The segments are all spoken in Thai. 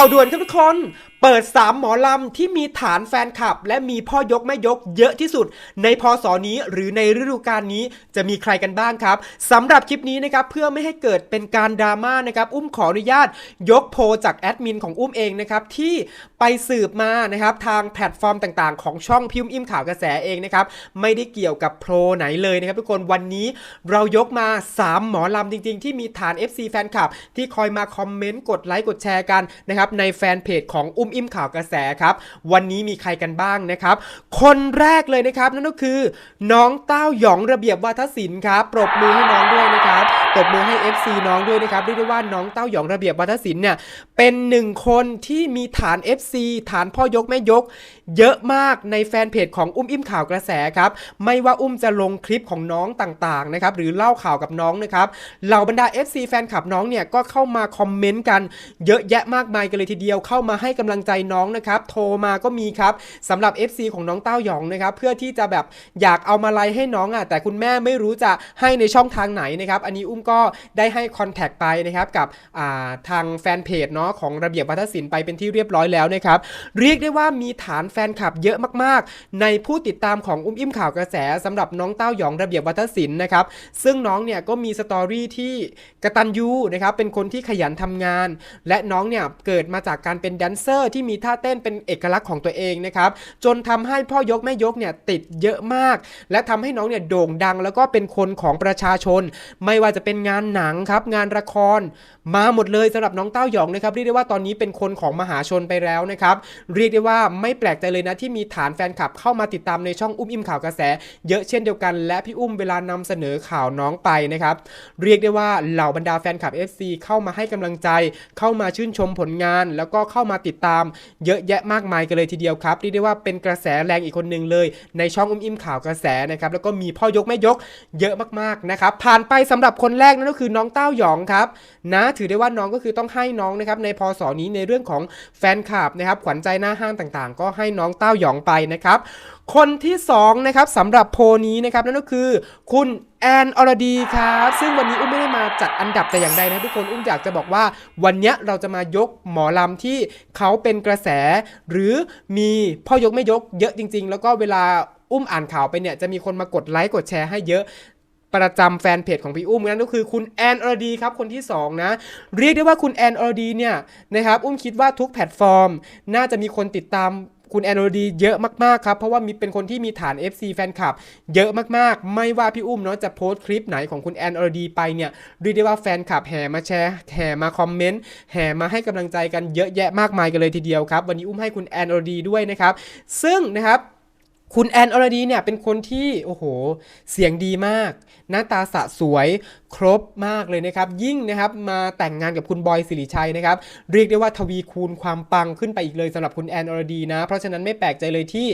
ข่าวด่วนครับทุกคน เปิด 3 หมอลำที่มีฐานแฟนคลับ และมีพ่อยกแม่ยกเยอะที่สุด ในพศนี้หรือในฤดูกาลนี้จะมีใครกันบ้างครับสำหรับคลิปนี้นะครับเพื่อไม่ให้เกิดเป็นการดราม่านะครับอุ้มขออนุญาตยกโพจากแอดมินของอุ้มเองนะครับที่ไปสืบมานะครับทางแพลตฟอร์มต่างๆ ของช่องพิมพ์อิมข่าวกระแสเองนะครับไม่ได้เกี่ยวกับโพไหนเลยนะครับทุกคนวันนี้เรายกมา 3 หมอลำจริง ๆ ที่มีฐาน FC แฟนคลับที่คอยมาคอมเมนต์กดไลค์กดแชร์กันนะครับในแฟนเพจของอุ้มอิมข่าวกระแสครับ วันนี้มีใครกันบ้างนะครับ คนแรกเลยนะครับนั่นก็คือ น้องเต้าหยองระเบียบวาทศิลป์ครับปรบมือให้น้องด้วยนะครับปรบมือให้ FC น้องด้วยนะครับเรียกได้ว่าน้องเต้าหยองระเบียบวาทศิลป์เนี่ยเป็นหนึ่งคนที่มีฐาน FC ฐานพ่อยกแม่ยก เยอะมากในแฟนเพจของอุ้มอิ่มข่าวกระแสครับไม่ว่าอุ้มจะลงคลิปของน้องต่างๆนะครับหรือเล่าข่าวกับน้องนะครับเหล่าบรรดา FC แฟนคลับน้องเนี่ยก็เข้ามาคอมเมนต์กันเยอะแยะมากมายกันเลยทีเดียวเข้ามาให้กำลังใจน้องนะครับโทรมาก็มีครับสำหรับ FC ของน้องเต้าหยองนะครับเพื่อที่จะแบบอยากเอามาไลให้น้องอะแต่คุณแม่ไม่รู้จะให้ในช่องทางไหนนะครับอันนี้อุ้มก็ได้ให้คอนแทคไปนะครับกับาทางแฟนเพจเนาะของระเบียบวัฒนศิลป์ไปเป็นที่เรียบร้อยแล้วนะครับเรียกได้ว่ามีฐานแฟนคลับเยอะมากๆ ในผู้ติดตามของอุ้มอิ่มข่าวกระแสสำหรับน้องเต้าหยองระเบียบวัฒนศิลป์นะครับซึ่งน้องเนี่ยก็มีสตอรี่ที่กระตันยูนะครับเป็นคนที่ขยันทำงาน และน้องเนี่ยเกิดมาจากการเป็นแดนเซอร์ที่มีท่าเต้นเป็นเอกลักษณ์ของตัวเองนะครับจนทำให้พ่อยกแม่ยกเนี่ยติดเยอะมาก และทำให้น้องเนี่ยโด่งดัง แล้วก็เป็นคนของประชาชน ไม่ว่าจะเป็นงานหนังครับงานละคร มาหมดเลยสำหรับน้องเต้าหยองนะครับเรียกได้ว่าตอนนี้เป็นคนของมหาชนไปแล้วนะครับเรียกได้ว่าไม่แปลกใจเลยนะที่มีฐานแฟนคลับเข้ามาติดตามในช่องอุ้มอิ่มข่าวกระแส เยอะเช่นเดียวกัน และพี่อุ้มเวลานำเสนอข่าวน้องไปนะครับเรียกได้ว่าเหล่าบรรดาแฟนคลับ FC เข้ามาให้กำลังใจ เข้ามาชื่นชมผลงาน แล้วก็เข้ามาติดตามเยอะแยะมากมายกันเลยทีเดียวครับเรียกได้ว่าเป็นกระแสแรงอีกคนหนึ่งเลย ในช่องอุ้มอิ่มข่าวกระแสนะครับแล้วก็มีพ่อยกแม่ยกเยอะมากๆนะครับผ่านไปสำหรับคนแรกนั่นก็คือน้องเต้าหยองครับนะถือได้ว่าน้องก็คือต้องให้น้องนะครับในพศนี้ในเรื่องของแฟนคลับนะครับขวัญใจหน้าห้างต่างๆ ก็ให้น้องเต้าหยองไปนะครับคนที่2นะครับสำหรับโพนี้นะครับนั่นก็คือ คุณแอนอรดีครับ ซึ่งวันนี้อุ้มไม่ได้ จัดอันดับแต่อย่างใดนะทุกคนอุ้มอยากจะบอกว่า วันนี้เราจะมายกหมอลำที่เขาเป็นกระแส หรือมีพ่อยกไม่ยกเยอะจริง ๆ แล้วก็เวลาอุ้มอ่านข่าวไปเนี่ยจะมีคนมากดไลค์กดแชร์ให้เยอะประจำแฟนเพจของพี่อุ้มนั่นก็คือคุณแอนอรดีครับคนที่ 2 นะ เรียกได้ว่าคุณแอนอรดีเนี่ยนะครับอุ้มคิดว่าทุกแพลตฟอร์ม น่าจะมีคนติดตาม คุณแอนโรดีเยอะมากๆครับ เพราะว่ามีเป็นคนที่มีฐาน FC แฟนคลับ เยอะมากๆ ไม่ว่าพี่อุ้มเนาะจะโพสต์คลิปไหนของคุณแอนโรดีไปเนี่ยเรียกได้ว่าแฟนคลับแห่มาแชร์แห่มาคอมเมนต์แห่มาให้กำลังใจกันเยอะแยะมากมายกันเลยทีเดียวครับ วันนี้อุ้มให้คุณแอนโรดีด้วยนะครับ ซึ่งนะครับ คุณแอนอรดีเนี่ยเป็นคนที่โอ้โห เสียงดีมาก หน้าตาสะสวยครบมากเลยนะครับ ยิ่งนะครับมาแต่งงานกับคุณบอยสิริชัยนะครับ เรียกได้ว่าทวีคูณความปังขึ้นไปอีกเลยสำหรับคุณแอนอรดีนะ เพราะฉะนั้นไม่แปลกใจเลยที่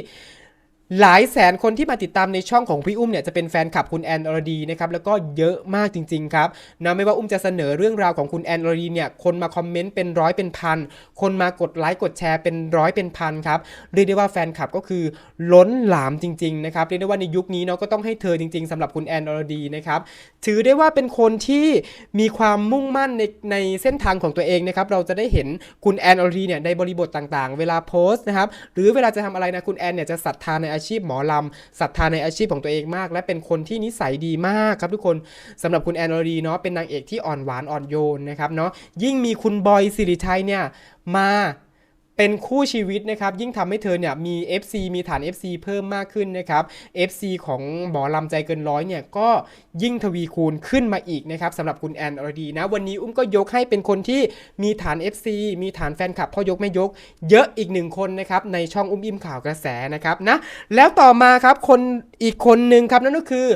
หลายแสนคนที่มาติดตามในช่องของพี่อุ้มเนี่ยจะเป็นแฟนคลับคุณแอนอรดีนะครับแล้วก็เยอะมากจริงๆครับนะไม่ว่าอุ้มจะเสนอเรื่องราวของคุณแอนอรดีเนี่ยคนมาคอมเมนต์เป็นร้อยเป็นพันคนมากดไลค์กดแชร์เป็นร้อยเป็นพันครับเรียกได้ว่าแฟนคลับก็คือล้นหลามจริงๆนะครับเรียกได้ว่าในยุคนี้เนาะก็ต้องให้เธอจริง ๆสำหรับคุณแอนอรดีนะครับถือได้ว่าเป็นคนที่มีความมุ่งมั่นในในเส้นทางของตัวเองนะครับเราจะได้เห็นคุณแอนอรดีเนี่ยในบริบทต่างๆ เวลาโพสต์นะครับหรือเวลาจะทำอะไรนะคุณแอนเนี่ยจะศรัทธาในอาชีพหมอลำศรัทธาในอาชีพของตัวเองมาก และเป็นคนที่นิสัยดีมากครับทุกคนสำหรับคุณแอนอรีเนาะเป็นนางเอกที่อ่อนหวานอ่อนโยนนะครับเนาะยิ่งมีคุณบอยสิริชัยเนี่ยมา เป็นคู่ชีวิตนะครับยิ่งทำให้เธอเนี่ยมี FC มีฐาน FC เพิ่มมากขึ้นนะครับ FC ของหมอลำใจเกินร้อยเนี่ยก็ยิ่งทวีคูณขึ้นมาอีกนะครับสำหรับคุณแอนอรดีนะวันนี้อุ้มก็ยกให้เป็นคนที่มีฐาน FC มีฐานแฟนคลับพ่อยกไม่ยก เยอะอีกหนึ่งคนนะครับในช่องอุ้มอิ่มข่าวกระแสนะครับนะแล้วต่อมาครับคน อีกคนหนึ่งครับนั่นก็คือ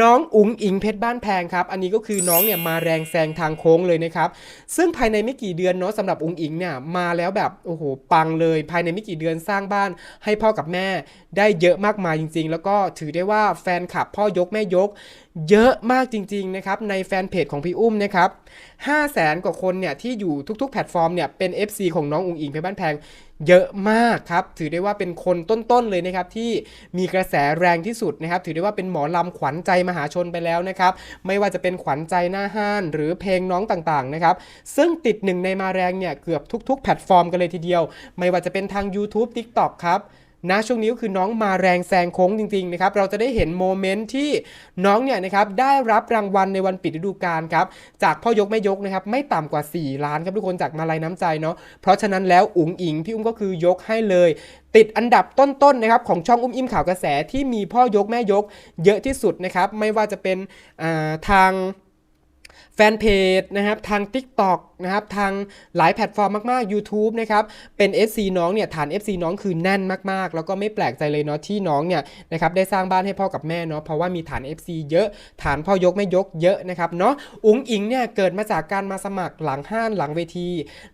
น้องอุ๋งอิงเพชรบ้านแพงครับ อันนี้ก็คือน้องเนี่ยมาแรงแซงทางโค้งเลยนะครับ ซึ่งภายในไม่กี่เดือนเนาะสำหรับอุ๋งอิงเนี่ยมาแล้วแบบโอ้โหปังเลย ภายในไม่กี่เดือนสร้างบ้านให้พ่อกับแม่ได้เยอะมากมายจริง ๆ แล้วก็ถือได้ว่าแฟนคลับพ่อยกแม่ยก เยอะมากจริงๆนะครับในแฟนเพจของพี่อุ้มนะครับ5 0 0แสนกว่าคนเนี่ยที่อยู่ทุกๆ แพลตฟอร์มเนี่ยเป็น FC ของน้องอุ๋งอิงเพชรบ้านแพง เยอะมากครับถือได้ว่าเป็นคนต้นๆเลยนะครับที่มีกระแสแรงที่สุดนะครับถือได้ว่าเป็นหมอลำขวัญใจมหาชนไปแล้วนะครับไม่ว่าจะเป็นขวัญใจหน้าห้าน หรือเพลงน้องต่างๆนะครับซึ่งติดหนึ่งในมาแรงเนี่ยเกือบทุก ๆ แพลตฟอร์มกันเลยทีเดียว ไม่ว่าจะเป็นทาง YouTube TikTok ครับ นะช่วงนี้ก็คือน้องมาแรงแซงโค้งจริงๆนะครับเราจะได้เห็นโมเมนต์ที่น้องเนี่ยนะครับได้รับรางวัลในวันปิดฤดูกาลครับจากพ่อยกแม่ยกนะครับไม่ต่ำกว่า 4 ล้านครับทุกคนจากมาลัยน้ำใจเนาะเพราะฉะนั้นแล้วอุ๋งอิงพี่อุ้มก็คือยกให้เลย ติดอันดับต้นๆนะครับของช่องอุ้มอิ่มข่าวกระแสที่มีพ่อยกแม่ยกเยอะที่สุดนะครับไม่ว่าจะเป็นทาง แฟนเพจนะครับทาง TikTok นะครับทางหลายแพลตฟอร์มมากๆ YouTube นะครับเป็น FC น้องเนี่ยฐาน FC น้องคือแน่นมากๆ แล้วก็ไม่แปลกใจเลยเนาะที่น้องเนี่ยนะครับได้สร้างบ้านให้พ่อกับแม่เนาะเพราะว่ามีฐาน FC เยอะ ฐานพ่อยกไม่ยกเยอะนะครับเนาะอุ๋งอิงเนี่ยเกิดมาจากการมาสมัครหลังห้านหลังเวที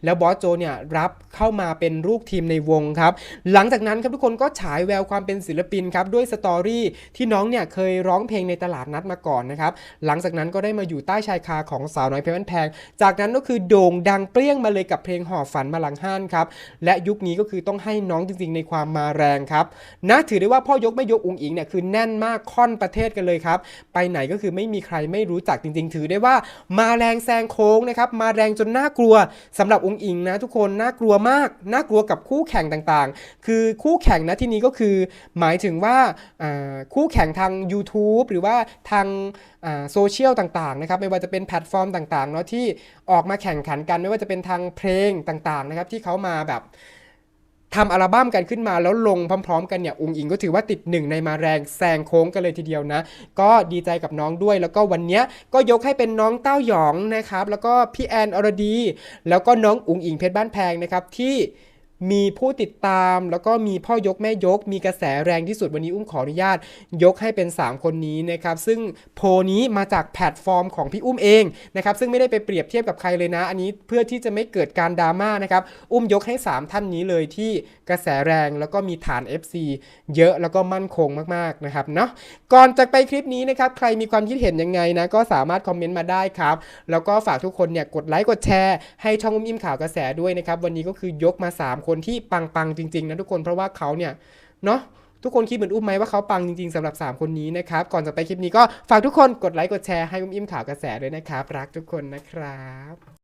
แล้วบอสโจเนี่ยรับเข้ามาเป็นลูกทีมในวงครับหลังจากนั้นครับทุกคนก็ฉายแววความเป็นศิลปินครับด้วยสตอรี่ที่น้องเนี่ยเคยร้องเพลงในตลาดนัดมาก่อนนะครับหลังจากนั้นก็ได้มาอยู่ใต้ชายคาของสาวน้อยเพชรบ้านแพง จากนั้นก็คือโด่งดังเปรี้ยงมาเลยกับเพลงหอบฝันมาหลังห้านครับ และยุคนี้ก็คือต้องให้น้องจริงๆ ในความมาแรงครับนะถือได้ว่าพ่อยกไม่ยกอุงอิงเนี่ยคือแน่นมากค่อนประเทศกันเลยครับ ไปไหนก็คือไม่มีใครไม่รู้จักจริง ๆ ถือได้ว่ามาแรงแซงโค้งนะครับ มาแรงจนน่ากลัวสำหรับอุงอิงนะทุกคนน่ากลัวมากน่ากลัวกับคู่แข่งต่างๆ คือคู่แข่งนะที่นี้ก็คือ หมายถึงว่าอ่าคู่แข่งทาง YouTube หรือว่าทางโซเชียลต่างๆนะครับไม่ว่าจะเป็น็นแพลตฟอร์มต่างๆเนาะที่ออกมาแข่งขันกันไม่ว่าจะเป็นทางเพลงต่างๆนะครับที่เขามาแบบทำอัลบั้มกันขึ้นมาแล้วลงพร้อม ๆ กันเนี่ยอุงอิงก็ถือว่าติดหนึ่งในมาแรงแซงโค้งกันเลยทีเดียวนะ ก็ดีใจกับน้องด้วย แล้วก็วันนี้ก็ยกให้เป็นน้องเต้าหยองนะครับ แล้วก็พี่แอนอรดี แล้วก็น้องอุงอิงเพชรบ้านแพงนะครับที่ มีผู้ติดตาม แล้วก็มีพ่อยกแม่ยก มีกระแสแรงที่สุดวันนี้อุ้มขออนุญาต ยกให้เป็น 3 คนนี้นะครับ ซึ่งโพนี้มาจากแพลตฟอร์มของพี่อุ้มเองนะครับ ซึ่งไม่ได้ไปเปรียบเทียบกับใครเลยนะ อันนี้เพื่อที่จะไม่เกิดการดราม่านะครับ อุ้มยกให้ 3 ท่านนี้เลยที่กระแสแรงแล้วก็มีฐาน FC เยอะแล้วก็มั่นคงมากๆนะครับเนาะ ก่อนจากไปคลิปนี้นะครับ ใครมีความคิดเห็นยังไงนะ ก็สามารถคอมเมนต์มาได้ครับ แล้วก็ฝากทุกคนเนี่ยกดไลค์กดแชร์ให้ช่องอุ้มอิ่มข่าวกระแสด้วยนะครับ วันนี้ก็คือยกมา 3คนที่ปังๆจริงๆนะทุกคนเพราะว่าเขาเนี่ยเนาะทุกคนคิดเหมือนอุ้มไหมว่าเขาปังจริงๆสำหรับ 3 คนนี้นะครับ ก่อนจะไปคลิปนี้ก็ฝากทุกคนกดไลค์กดแชร์ให้อุ้มอิ่มข่าวกระแสด้วยนะครับ รักทุกคนนะครับ